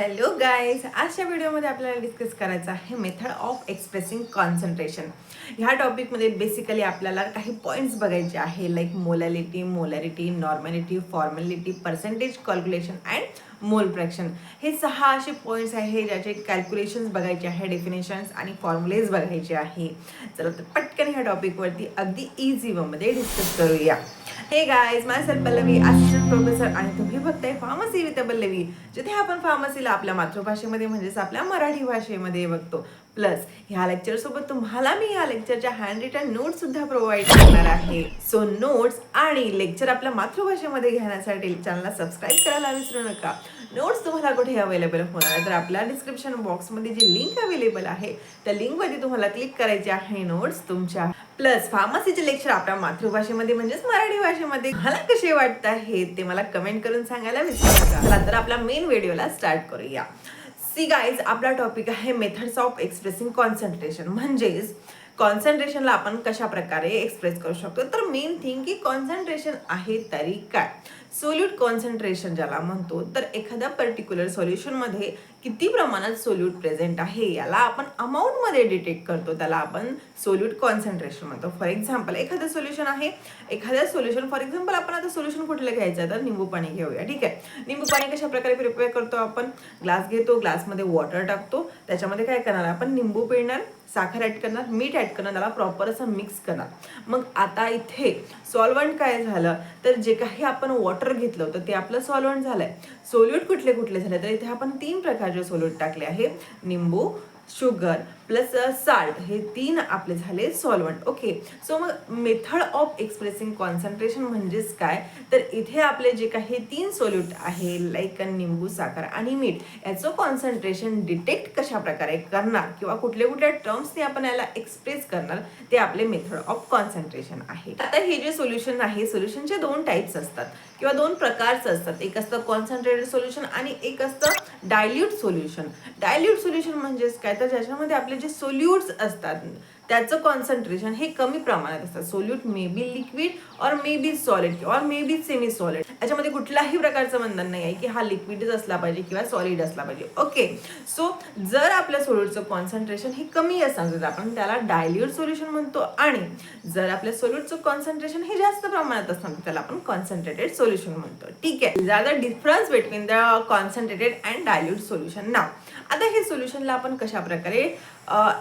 Hello guys आजच्या व्हिडिओमध्ये आपल्याला डिस्कस करायचं आहे मेथड ऑफ एक्सप्रेसिंग कॉन्सन्ट्रेशन ह्या टॉपिकमध्ये बेसिकली आपल्याला काही पॉईंट्स बघायचे आहे like molality molarity normality formality percentage calculation and mole fraction हे सहा असे पॉईंट्स आहे ज्याचे कॅल्क्युलेशन्स बघायचे आहे डेफिनेशन्स आणि फॉर्म्युलेज बघायचे आहे. चला तर पटकन ह्या टॉपिकवरती अगदी इझी मध्ये डिस्कस करूया. हे guys myself Pallavi assistant professor आणि तुम्ही बघताय फार्मसी विथ पल्लवी जिथे आपण फार्मसीला आपल्या मातृभाषेमध्ये म्हणजेच आपल्या मराठी भाषेमध्ये बघतो. प्लस ह्या लेक्चरसोबत तुम्हाला मी ह्या लेक्चरच्या हँड रिटन नोट्स सुद्धा प्रोव्हाइड करणार आहे. सो नोट्स आणि लेक्चर आपल्या मातृभाषेमध्ये घेण्यासाठी चॅनलला सबस्क्राईब करायला विसरू नका. नोट्स तुम्हाला कुठे अवेलेबल होणार तर आपल्या डिस्क्रिप्शन बॉक्समध्ये जी लिंक अवेलेबल आहे त्या लिंकवरती तुम्हाला क्लिक करायचे आहे नोट्स तुमच्या. प्लस फार्मसीचे लेक्चर आपल्या मातृभाषेमध्ये म्हणजेच मराठी भाषेमध्ये. मला कसे वाटत आहे ते मला कमेंट करून सांगायला विसरू नका. चला तर आपल्या मेन व्हिडिओला स्टार्ट करूया. सी गाईज आपला टॉपिक आहे मेथड्स ऑफ एक्सप्रेसिंग कॉन्सन्ट्रेशन म्हणजेच कॉन्सन्ट्रेशनला आपण कशा प्रकारे एक्सप्रेस करू शकतो? तर मेन थिंग की कॉन्सन्ट्रेशन आहे तरी काय? सोल्यूट कॉन्सन्ट्रेशन ज्याला म्हणतो तर एखाद्या पर्टिक्युलर सोल्युशनमध्ये किती प्रमाणात सोल्यूट प्रेझेंट आहे याला आपण अमाऊंटमध्ये डिटेक्ट करतो. त्याला आपण सोल्यूट कॉन्सन्ट्रेशन म्हणतो. फॉर एक्झाम्पल एखादं सोल्युशन आहे. एखाद्या सोल्युशन फॉर एक्झाम्पल आपण आता सोल्युशन कुठलं घ्यायचं आहे? तर निंबू पाणी घेऊया. ठीक आहे? निंबू पाणी कशा प्रकारे प्रिपेअर करतो आपण? ग्लास घेतो ग्लासमध्ये वॉटर टाकतो. त्याच्यामध्ये काय करणार? आपण निंबू पिणार साखर ॲड करणार मीठ ॲड करणार त्याला प्रॉपर असं मिक्स करणार. मग आता इथे सॉल्वंट काय झालं? तर जे काही आपण वॉटर घेतलं होतं ते आपलं सॉल्वंट झालंय. सोल्यूट कुठले कुठले झाले? तर इथे आपण तीन प्रकारचे सोल्यूट टाकले आहे. निंबू शुगर प्लस साल्ट हे तीन आपले झाले सॉल्वंट ओके सो मग मेथड ऑफ एक्सप्रेसिंग कॉन्सन्ट्रेशन म्हणजेच काय? तर इथे आपले जे काही तीन सोल्यूट आहे लाईक निंबू साखर आणि मीठ याचं कॉन्सन्ट्रेशन डिटेक्ट कशा प्रकारे करणार? किंवा कुठल्या कुठल्या टर्म्सने आपण याला एक्सप्रेस करणार? ते आपले मेथड ऑफ कॉन्सन्ट्रेशन आहे. आता हे जे सोल्युशन आहे सोल्युशनचे दोन टाईप्स असतात. किंवा दोन प्रकारचं असतात. एक असतं कॉन्सन्ट्रेटेड सोल्युशन आणि एक असतं डायल्यूट सोल्युशन डायल्यूट सोल्युशन म्हणजेच काय? तर ज्याच्यामध्ये आपले जे सोल्यूट्स असतात त्याचं कॉन्सन्ट्रेशन हे कमी प्रमाणात असतं. सोल्यूट मे बी लिक्विड और मे बी सॉलिड और मे बी सेमी सॉलिड याच्यामध्ये कुठलाही प्रकारचं बंधन नाही आहे की हा लिक्विडच असला पाहिजे किंवा सॉलिड असला पाहिजे. ओके सो जर आपल्या सोल्यूटचं कॉन्सन्ट्रेशन हे कमी असणार तर आपण त्याला डायल्यूट सोल्युशन म्हणतो आणि जर आपल्या सोल्यूटचं कॉन्सन्ट्रेशन हे जास्त प्रमाणात असणार त्याला आपण कॉन्सन्ट्रेटेड सोल्युशन म्हणतो. ठीक आहे. The difference between the concentrated and dilute solution now आता हे सोल्युशनला आपण कशा प्रकारे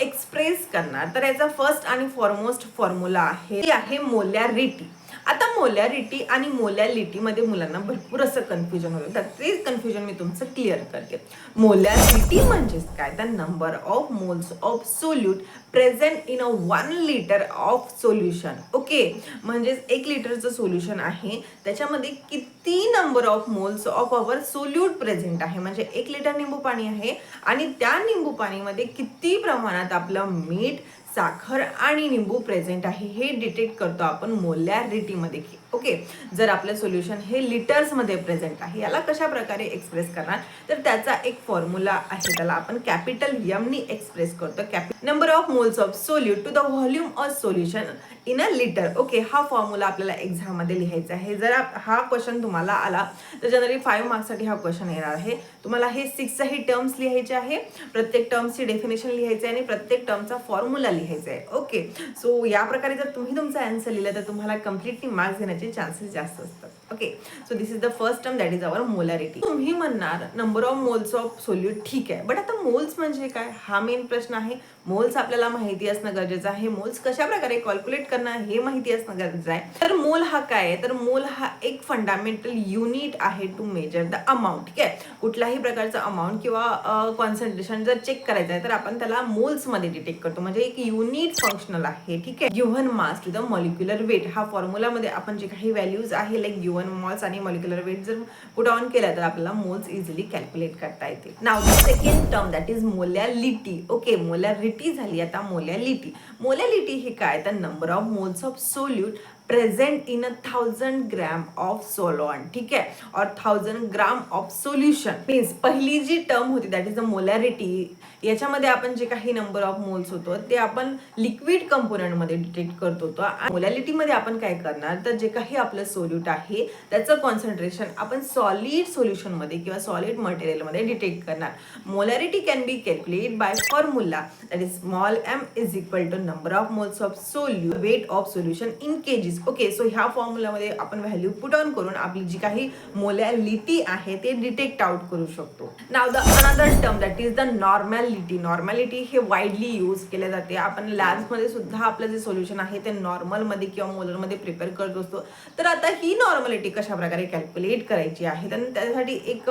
एक्सप्रेस करणार? तर याचा फर्स्ट आणि फॉरमोस्ट फॉर्म्युला आहे ती आहे मोलॅरिटी आता मोलॅरिटी आणि मोलॅलिटीमध्ये मुलांना भरपूर असं कन्फ्युजन होतं. तर ते कन्फ्युजन मी तुमचं क्लिअर करते. मोलॅरिटी म्हणजेच काय? तर number of moles of solute present in a one litre of solution okay म्हणजेच एक लिटरचं सोल्युशन आहे. त्याच्यामध्ये किती number of moles of our solute present आहे? म्हणजे एक लिटर निंबू पाणी आहे. आणि त्या निंबू पाणीमध्ये किती प्रमाणात आपलं मीठ साखर आणि निंबू प्रेझेंट आहे हे डिटेक्ट करतो आपण मोलॅरिटीमध्ये. ओके जर आपलं सोल्युशन हे लिटर्समध्ये प्रेझेंट आहे याला कशा प्रकारे एक्सप्रेस करणार? तर त्याचा एक फॉर्म्युला आहे त्याला आपण कॅपिटल यमनी एक्सप्रेस करतो. कॅपि number of moles of solute to the volume of solution in a litre okay हा फॉर्म्युला आपल्याला एक्झाममध्ये लिहायचा आहे. जर हा क्वेश्चन तुम्हाला आला तर जनरली फाईव्ह मार्क्ससाठी हा क्वेश्चन येणार आहे. तुम्हाला हे सिक्सही टर्म्स लिहायचे आहे. प्रत्येक टर्म्सची डेफिनेशन लिहायचं आहे आणि प्रत्येक टर्मचा फॉर्म्युला लिहायचा आहे. ओके सो या प्रकारे जर तुम्ही तुमचा आन्सर लिहिला तर तुम्हाला कम्प्लिटली मार्क्स देण्याचे चान्सेस जास्त असतात. Okay so this is the first term that is our molarity तुम्ही म्हणणार number of moles of solute ठीक आहे. बट आता मोल्स म्हणजे काय? हा मेन प्रश्न आहे. मोल्स आपल्याला माहिती असणं गरजेचं आहे. मोल्स कशा प्रकारे कॅल्क्युलेट करणं हे माहिती असणं गरजेचं आहे. तर मोल हा काय आहे? तर मोल हा एक फंडामेंटल युनिट आहे टू मेजर द अमाऊंट ठीक आहे? कुठल्याही प्रकारचं अमाऊंट किंवा कॉन्सन्ट्रेशन जर चेक करायचं आहे तर आपण त्याला मोल्समध्ये डिटेक्ट करतो. म्हणजे एक युनिट फंक्शनल आहे. ठीक आहे? Given mass to the molecular weight हा फॉर्म्युलामध्ये आपण जे काही व्हॅल्यूज आहे लाईक युवन मॉल्स आणि मॉलिक्युलर वेट जर पुट ऑन केला तर आपल्याला मोल्स इझिली कॅल्क्युलेट करता येते now the second term that is molality okay molarity झाली. आता मोलॅलिटी मोलॅलिटी हे काय? तर number of moles of solute present in a thousand gram of solvent ठीक आहे? और thousand gram of solution means पहिली जी टर्म होती दॅट इज द मोलॅरिटी याच्यामध्ये आपण जे काही नंबर ऑफ मोल्स होतो ते आपण लिक्विड कंपोनंटमध्ये डिटेक्ट करत होतो. मोलॅलिटीमध्ये आपण काय करणार? तर जे काही आपलं सोल्यूट आहे त्याचं कॉन्सन्ट्रेशन आपण सॉलिड सोल्युशनमध्ये किंवा सॉलिड मटेरियलमध्ये डिटेक्ट करणार. Molarity can be calculate by formula that is small M is equal to number of moles of solute weight of solution in kgs okay so ह्या फॉर्म्युलामध्ये आपण व्हॅल्यू पुट ऑन करून आपली जी काही molality आहे ते डिटेक्ट आउट करू शकतो. Now the another term that is the normality normality हे वाईडली यूज केले जाते. आपण लॅब्समध्ये सुद्धा आपलं जे सोल्युशन आहे ते नॉर्मलमध्ये किंवा मोलरमध्ये प्रिपेअर करत असतो. तर आता ही नॉर्मॅलिटी कशा प्रकारे कॅल्क्युलेट करायची आहे? तर त्यासाठी एक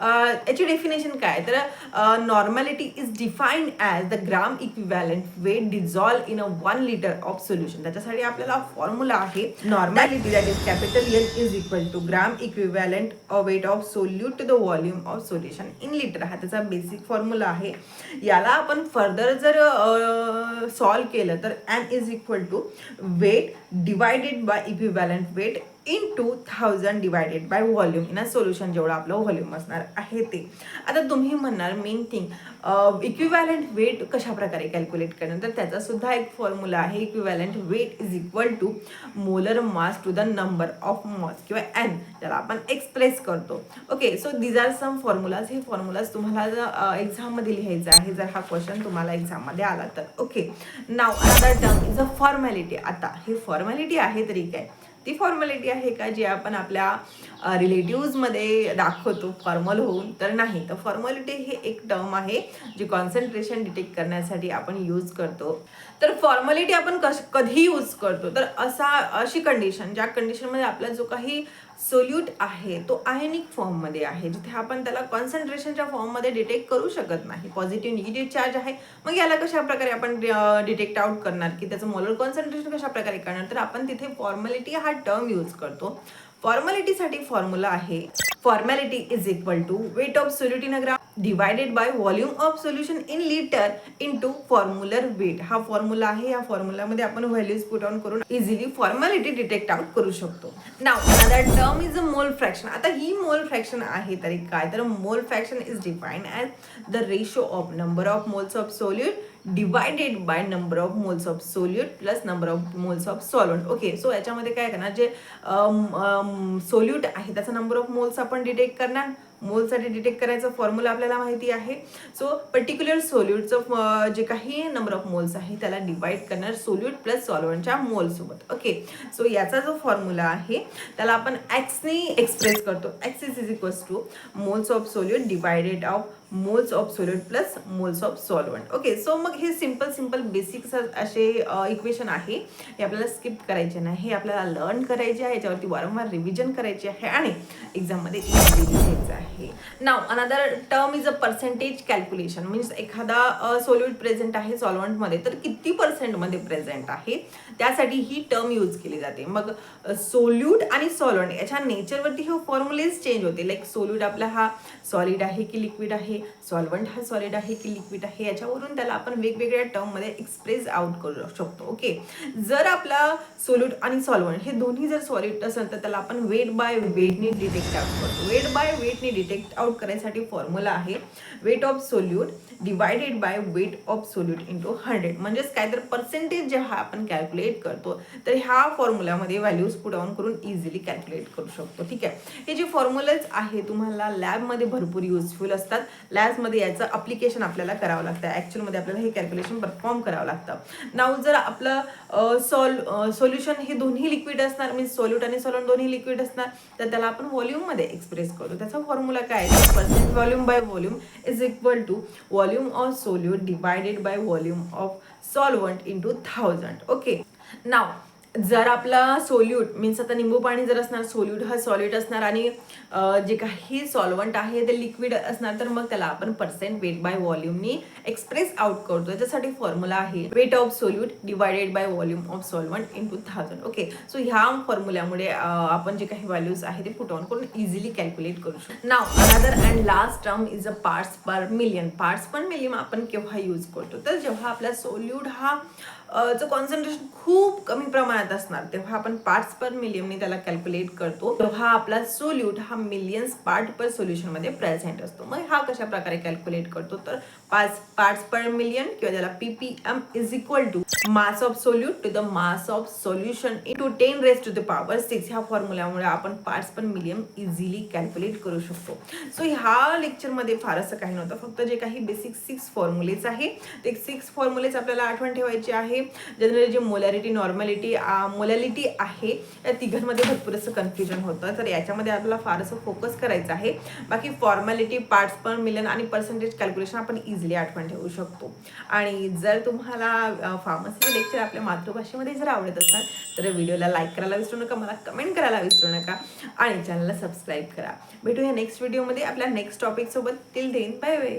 याची डेफिनेशन काय? तर normality is defined as the gram equivalent weight dissolve in a one litre of solution त्याच्यासाठी आपल्याला फॉर्म्युला आहे. Normality that is capital N is equal to gram equivalent weight of solute to the volume of solution in litre हा त्याचा basic formula आहे. याला आपण further जर solve केलं तर N is equal to weight divided by equivalent weight into thousand divided by volume in a solution जेवढं आपलं व्हॉल्यूम असणार आहे ते. आता तुम्ही म्हणणार मेन थिंग इक्विव्हॅलंट वेट कशा प्रकारे कॅल्क्युलेट करणार? तर त्याचासुद्धा एक फॉर्म्युला आहे equivalent weight is equal to molar mass to the number of moles किंवा एन ज्याला आपण एक्सप्रेस करतो. Okay so these are some formulas हे फॉर्म्युलाज तुम्हाला एक्झाममध्ये लिहायचं आहे जर हा क्वेश्चन तुम्हाला एक्झाममध्ये आला तर. ओके नाव आता टर्म इज अ फॉर्मॅलिटी आता हे फॉर्मॅलिटी आहे तरी काय? ती फॉर्मॅलिटी आहे का जी आपण आपल्या रिलेटिव्हजमध्ये दाखवतो? फॉर्मल होऊन तर नाही. तर फॉर्मॅलिटी हे एक टर्म आहे जी कॉन्सन्ट्रेशन डिटेक्ट करण्यासाठी आपण यूज करतो. तर फॉर्मॅलिटी आपण कश कधी यूज करतो. तर असा अशी कंडिशन ज्या कंडिशनमध्ये आपला जो काही सोल्यूट आहे तो आयनिक फॉर्ममध्ये आहे जिथे आपण त्याला कॉन्सन्ट्रेशनच्या फॉर्ममध्ये डिटेक्ट करू शकत नाही. पॉझिटिव्ह निगेटिव्ह चार्ज आहे. मग याला कशा प्रकारे आपण डिटेक्ट आउट करणार? की त्याचं मोलर कॉन्सन्ट्रेशन कशा प्रकारे करणार? तर आपण तिथे फॉर्मॅलिटी हा टर्म यूज करतो. फॉर्मॅलिटीसाठी फॉर्म्युला आहे. Formality is equal to weight of solute gram divided by volume of solution in litre into formula weight हा फॉर्म्युला आहे. या फॉर्म्युलामध्ये आपण व्हॅल्यूज पुट ऑन करून इझिली फॉर्मॅलिटी डिटेक्ट आउट करू शकतो. Now other term is a mole fraction आता ही मोल फ्रॅक्शन आहे तरी काय? तर mole fraction is defined as the ratio of number of moles of solute divided by number of moles of solute plus number of moles of solvent okay so याच्यामध्ये काय करणार? जे सोल्यूट आहे त्याचा नंबर ऑफ मोल्स आपण detect करणार. मोलसाठी detect करायचं फॉर्म्युला आपल्याला माहिती आहे. सो पर्टिक्युलर सोल्यूटचं जे काही नंबर ऑफ मोल्स आहे त्याला डिवाइड करणार सोल्यूट प्लस सॉल्वंटच्या मोलसोबत ओके सो याचा जो फॉर्म्युला आहे त्याला आपण ॲक्सने एक्सप्रेस करतो. X is equals to moles of solute divided of moles of solute plus moles of solvent. Okay so मग हे सिंपल सिंपल बेसिक्स असे इक्वेशन आहे. हे आपल्याला स्किप करायचे नाही. हे आपल्याला लर्न करायचे आहे. याच्यावरती वारंवार रिव्हिजन करायचे आहे. आणि एक्झाममध्ये इझिली e आहे. Now another term is a percentage calculation means एखादा सोल्यूट प्रेझेंट आहे सॉल्वंटमध्ये तर किती पर्सेंटमध्ये प्रेझेंट आहे? त्यासाठी ही टर्म यूज केली जाते. मग सोल्यूट आणि सॉल्वंट याच्या नेचरवरती हे फॉर्म्युलेज चेंज होते. लाईक सोल्यूट आपला हा सॉलिड आहे की लिक्विड आहे? सॉल्वंट हा सॉलिड आहे की लिक्विड आहे याच्यावरून त्याला आपण वेगवेगळ्या टर्ममध्ये एक्सप्रेस आउट करू शकतो ओके जर आपला सोल्यूट आणि सॉल्वंट हे दोन्ही जर सॉलिड असेल तर त्याला आपण वेट बाय वेटने डिटेक्ट आउट करतो. वेट बाय वेटने डिटेक्ट आउट करण्यासाठी फॉर्म्युला आहे. Weight of solute divided by weight of solute into hundred म्हणजेच काय तर पर्सेंटेज जे हा आपण कॅल्क्युलेट करतो तर ह्या फॉर्म्युल्यामध्ये व्हॅल्यूज पुट ऑन करून इझिली कॅल्क्युलेट करू शकतो. ठीक आहे? हे जे फॉर्म्युलाज आहे तुम्हाला लॅबमध्ये भरपूर युजफुल असतात. लॅब्समध्ये याचं अप्लिकेशन आपल्याला करावं लागतं. ॲक्च्युअलमध्ये आपल्याला हे कॅल्क्युलेशन परफॉर्म करावं लागतं. नाव जर आपलं सॉल सोल्युशन हे दोन्ही लिक्विड असणार मीन्स सोल्यूट आणि सॉल्युट दोन्ही लिक्विड असणार तर त्याला आपण व्हॉल्यूममध्ये एक्सप्रेस करतो त्याचा फॉर्म्युला काय आहे? Percent volume by volume is equal to volume of solute divided by volume of solvent into 1000 okay. Now जर आपला सोल्यूट मीन्स आता निंबू पाणी जर असणार सोल्यूट हा सॉलिड असणार आणि जे काही सॉल्वंट आहे ते लिक्विड असणार तर मग त्याला आपण पर्सेंट वेट बाय व्हॉल्यूमनी एक्सप्रेस आउट करतो. त्याच्यासाठी फॉर्म्युला आहे weight of solute divided by volume of solvent into thousand okay so ह्या फॉर्म्युल्यामुळे आपण जे काही व्हॅल्यूज आहे ते पुट ऑन करून इझिली कॅल्क्युलेट करू शकतो. Now another and last term is a parts per million parts per million आपण केव्हा यूज करतो? तर जेव्हा आपला सोल्यूट हा जो चं कॉन्सन्ट्रेशन खूप कमी प्रमाणात असणार. तेव्हा आपण पार्ट्स पर मिलियनने त्याला कॅल्क्युलेट करतो. तेव्हा आपला सोल्यूट हा मिलियन्स पार्ट पर सोल्युशनमध्ये प्रेझेंट असतो. मग हा कशा प्रकारे कॅल्क्युलेट करतो? तर पाच पार्ट्स पर मिलियन किंवा त्याला PPM is equal to mass of solute to the mass of solution to ten raise to the power six ह्या फॉर्म्युल्यामुळे आपण parts per million easily calculate करू शकतो. सो ह्या लेक्चरमध्ये फार असं काही नव्हतं. फक्त जे काही बेसिक सिक्स फॉर्म्युलेज आहे ते सिक्स फॉर्म्युलेज आपल्याला आठवण ठेवायचे आहे. जनरली जे मोलॅरिटी नॉर्मॅलिटी मोलॅलिटी आहे या तिघांमध्ये भरपूर असं कन्फ्युजन होतं. तर याच्यामध्ये आपल्याला फार असं फोकस करायचं आहे. बाकी फॉर्मॅलिटी पार्ट्स पर मिलियन आणि पर्सेंटेज कॅल्क्युलेशन आपण इझिली आठवण ठेवू शकतो. आणि जर तुम्हाला फार्मसीचे लेक्चर आपल्या मातृभाषेमध्ये जर आवडत असाल तर व्हिडिओला लाईक करायला विसरू नका मला कमेंट करायला विसरू नका आणि चॅनलला सबस्क्राईब करा. भेटूया नेक्स्ट व्हिडिओमध्ये आपल्या नेक्स्ट टॉपिकसोबत टिल देन बाय वे